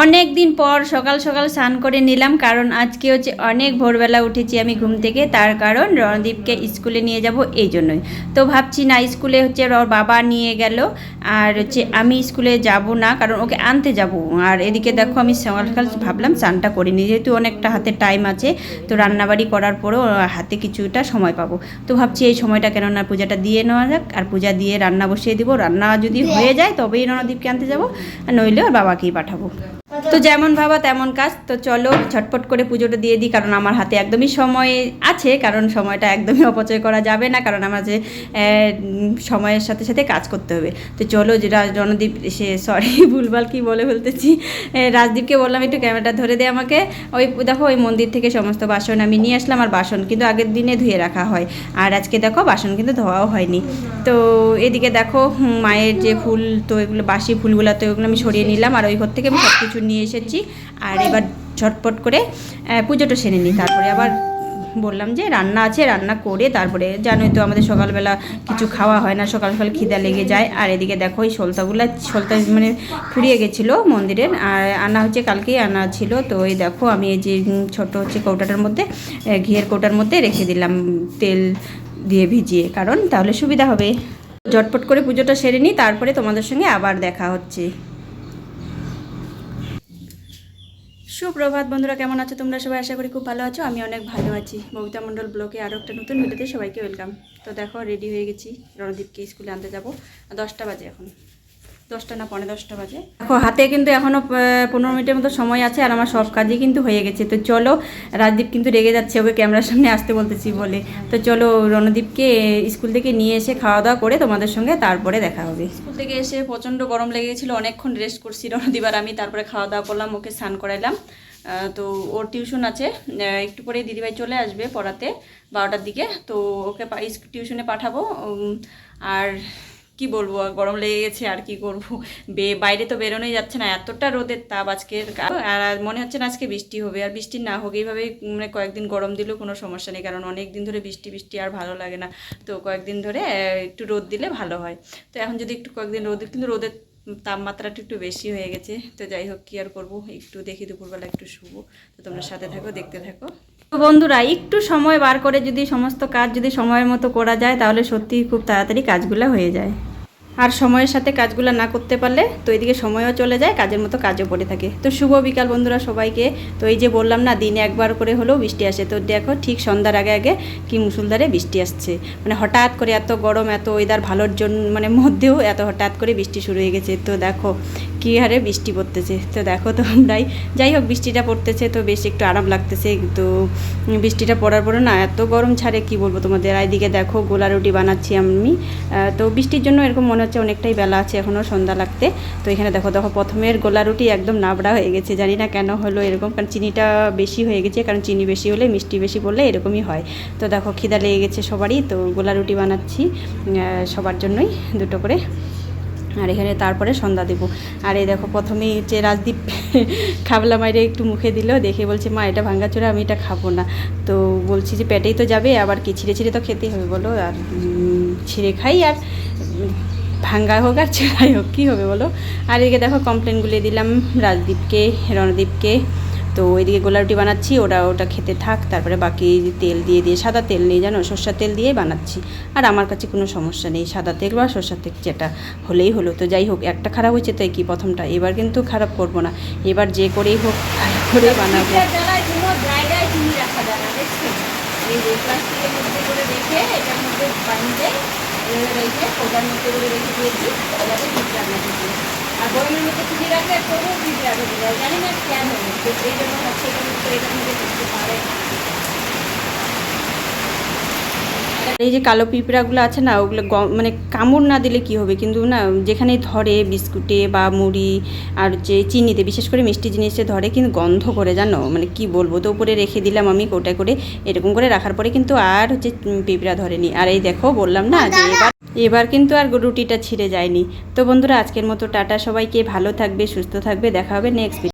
অনেক দিন পর সকাল সকাল স্নান করে নিলাম, কারণ আজকে হচ্ছে অনেক ভোরবেলা উঠেছি আমি ঘুম থেকে, তার কারণ রণদীপকে স্কুলে নিয়ে যাব এই জন্যই। তো ভাবছি না, স্কুলে হচ্ছে ওর বাবা নিয়ে গেল, আর হচ্ছে আমি স্কুলে যাব না, কারণ ওকে আনতে যাব। আর এদিকে দেখো আমি সকাল সকাল ভাবলাম স্নানটা করিনি যেহেতু অনেকটা হাতে টাইম আছে, তো রান্নাবাড়ি করার পরেও হাতে কিছুটা সময় পাবো। তো ভাবছি এই সময়টা কেন না পূজাটা দিয়ে নেওয়া যাক, আর পূজা দিয়ে রান্না বসিয়ে দিব। রান্না যদি হয়ে যায়, তবেই রণদীপকে আনতে যাব, আর নইলে ওর বাবাকেই পাঠাবো। তো যেমন ভাবা তেমন কাজ, তো চলো ঝটপট করে পুজোটা দিয়ে দিই, কারণ আমার হাতে একদমই সময় আছে, কারণ সময়টা একদমই অপচয় করা যাবে না, কারণ আমার যে সময়ের সাথে সাথে কাজ করতে হবে। তো চলো যেটা রণদীপ সে সরি ভুলভাল কি বলে ফেলতেছি রাজদীপকে বললাম, একটু ক্যামেরাটা ধরে দে আমাকে। ওই, দেখো, ওই মন্দির থেকে সমস্ত বাসন আমি নিয়ে আসলাম, আর বাসন কিন্তু আগের দিনে ধুয়ে রাখা হয়, আর আজকে দেখো, বাসন কিন্তু ধোয়াও হয়নি। তো এদিকে দেখো মায়ের যে ফুল, তো এগুলো, বাসি ফুলগুলো, তো এগুলো আমি সরিয়ে নিলাম, আর ওই ঘর থেকে আমি সব কিছু নিয়ে এসেছি। আর এবার ঝটপট করে পুজোটা সেরে নিই। তারপরে আবার বললাম যে রান্না আছে, রান্না করে তারপরে জানোই তো আমাদের সকালবেলা কিছু খাওয়া হয় না, সকাল সকাল খিদা লেগে যায়। আর এদিকে দেখো, এই সলতাগুলো, সলতা মানে ফুরিয়ে গেছিল মন্দিরের। আর আনা হচ্ছে কালকেই আনা ছিল। তো এই দেখো, আমি এই যে ছোট হচ্ছে কৌটাটার মধ্যে ঘিয়ের কৌটার মধ্যে রেখে দিলাম তেল দিয়ে ভিজিয়ে। কারণ তাহলে সুবিধা হবে। ঝটপট করে পুজোটা সেরে নিই, তারপরে তোমাদের সঙ্গে আবার দেখা হচ্ছে। সুপ্রভাত বন্ধুরা, কেমন আছো তোমরা? সবাই আশা করি খুব ভালো আছো। আমি অনেক ভালো আছি। মমিতা মণ্ডল ব্লকে আরও একটা নতুন ভিডিওতে সবাইকে ওয়েলকাম তো দেখো রেডি হয়ে গেছি। রণদীপকে স্কুলে আনতে যাব। দশটা বাজে এখন। দশটা না পনেরো দশটা বাজে। দেখো, হাতে কিন্তু এখনও পনেরো মিনিটের মতো সময় আছে আর আমার সব কাজই কিন্তু হয়ে গেছে। তো চলো, রাজদীপ কিন্তু রেগে যাচ্ছে ওকে ক্যামেরার সামনে আসতে বলতেছি বলে। তো চলো, রণদীপকে স্কুল থেকে নিয়ে এসে খাওয়া দাওয়া করে তোমাদের সঙ্গে তারপরে দেখা হবে। স্কুল থেকে এসে প্রচণ্ড গরম লেগেছিল, অনেকক্ষণ রেস্ট করছি রণদীপ আর আমি। তারপরে খাওয়া দাওয়া করলাম, ওকে স্নান করাইলাম। তো ওর টিউশন আছে একটু পরে দিদিভাই চলে আসবে পড়াতে, বারোটার দিকে। তো ওকে টিউশনে পাঠাবো আর কি বলব, গরম লেগে গেছে, আর কি করব? বে, বাইরে তো বেরোনোই যাচ্ছে না, এতটা রোদের তাপ আজকের আর মনে হচ্ছে না আজকে বৃষ্টি হবে, আর বৃষ্টি না হোক, এইভাবেই মানে কয়েকদিন গরম দিলেও কোনো সমস্যা নেই, কারণ অনেক দিন ধরে বৃষ্টি বৃষ্টি আর ভালো লাগে না। তো কয়েকদিন ধরে, একটু রোদ দিলে ভালো হয়। তো এখন যদি একটু কয়েকদিন রোদ কিন্তু রোদের তাপমাত্রাটা একটু বেশি হয়ে গেছে। তো যাই হোক, কি আর করব? একটু দেখি, দুপুরবেলা একটু শুবো। তো তোমরা সাথে থাকো, দেখতে থাকো। তো বন্ধুরা, একটু সময় বার করে যদি সমস্ত কাজ যদি সময়ের মতো করা যায়, তাহলে সত্যি খুব তাড়াতাড়ি কাজগুলো হয়ে যায়। আর সময়ের সাথে কাজগুলো না করতে পারলে তো এদিকে সময়ও চলে যায়, কাজের মতো কাজও পড়ে থাকে। তো শুভ বিকাল বন্ধুরা সবাইকে। তো এই যে বললাম না, দিনে একবার করে হলেও বৃষ্টি আসে। তো দেখো ঠিক সন্ধ্যার আগে আগে কি মুসুলধারে বৃষ্টি আসছে। মানে হঠাৎ করে এত গরম, এত ওয়েদার ভালোর জন্য মানে মধ্যেও এত হঠাৎ করে বৃষ্টি শুরু হয়ে গেছে। তো দেখো কী হারে বৃষ্টি পড়তেছে? তো দেখো তোমরাই। যাই হোক বৃষ্টিটা পড়তেছে তো বেশ একটু আরাম লাগতেছে তো উম, বৃষ্টিটা পড়ার পরে না এত গরম ছাড়ে কি বলব তোমাদের? এদিকে দেখো গোলা রুটি বানাচ্ছি আমি। তো বৃষ্টির জন্য এরকম মনে হচ্ছে অনেকটাই বেলা আছে এখনও সন্ধ্যা লাগতে। তো এখানে দেখো দেখো প্রথমের গোলা রুটি একদম নাবড়া হয়ে গেছে। জানি না কেন হলো এরকম কারণ চিনিটা বেশি হয়ে গেছে কারণ চিনি বেশি হলে মিষ্টি বেশি পড়লে এরকমই হয়। তো দেখো খিদা লেগে গেছে সবারই তো গোলা রুটি বানাচ্ছি সবার জন্যই দুটো করে। আর এখানে তারপরে সন্ধ্যা দেবো। আর এই দেখো প্রথমেই হচ্ছে রাজদীপ খাবলা মাইরে একটু মুখে দিল, দেখে বলছে, মা, এটা ভাঙ্গাচোরা, আমি এটা খাব না। তো বলছি যে, পেটেই তো যাবে, আবার কি ছিঁড়ে ছিঁড়ে তো খেতেই হবে বলো, আর ছিঁড়ে খাই আর ভাঙ্গা হোক আর ছেঁড়াই হোক, কী হবে বলো? আর এদিকে দেখো কমপ্লেনগুলো দিলাম রাজদীপকে, রণদীপকে। তো ওইদিকে গোলা রুটি বানাচ্ছি ওরা ওটা খেতে থাক তারপরে বাকি তেল দিয়ে দিয়ে সাদা তেল নেই জানো সর্ষার তেল দিয়ে বানাচ্ছি। আর আমার কাছে কোনো সমস্যা নেই সাদা তেল বা সর্ষার তেল যেটা হলেই হলো। তো যাই হোক একটা খারাপ হয়েছে তাই কি প্রথমটা এবার কিন্তু খারাপ করব না। এবার যে করেই হোক ভালো করে বানাবো। এটার মধ্যে বানিয়ে রেখে ওটার মধ্যে করে রেখে দিয়েছি। এই এই যে কালো পিঁপড়াগুলো আছে না, ওগুলো মানে কামড় না দিলে কি হবে? কিন্তু না, যেখানেই ধরে বিস্কুটে বা মুড়ি আর যে চিনিতে, বিশেষ করে মিষ্টি জিনিসে ধরে, কিন্তু গন্ধ করে, জানো? মানে কি বলব? তো উপরে রেখে দিলাম আমি কোটায় করে এরকম করে রাখার পরে কিন্তু আর হচ্ছে পিঁপড়া ধরেনি। আর এই দেখো, বললাম না যে এবার এবার কিন্তু আর রুটিটা ছিঁড়ে যায়নি। তো বন্ধুরা, আজকের মতো টাটা। সবাইকে ভালো থাকবে, সুস্থ থাকবে। দেখা হবে নেক্সট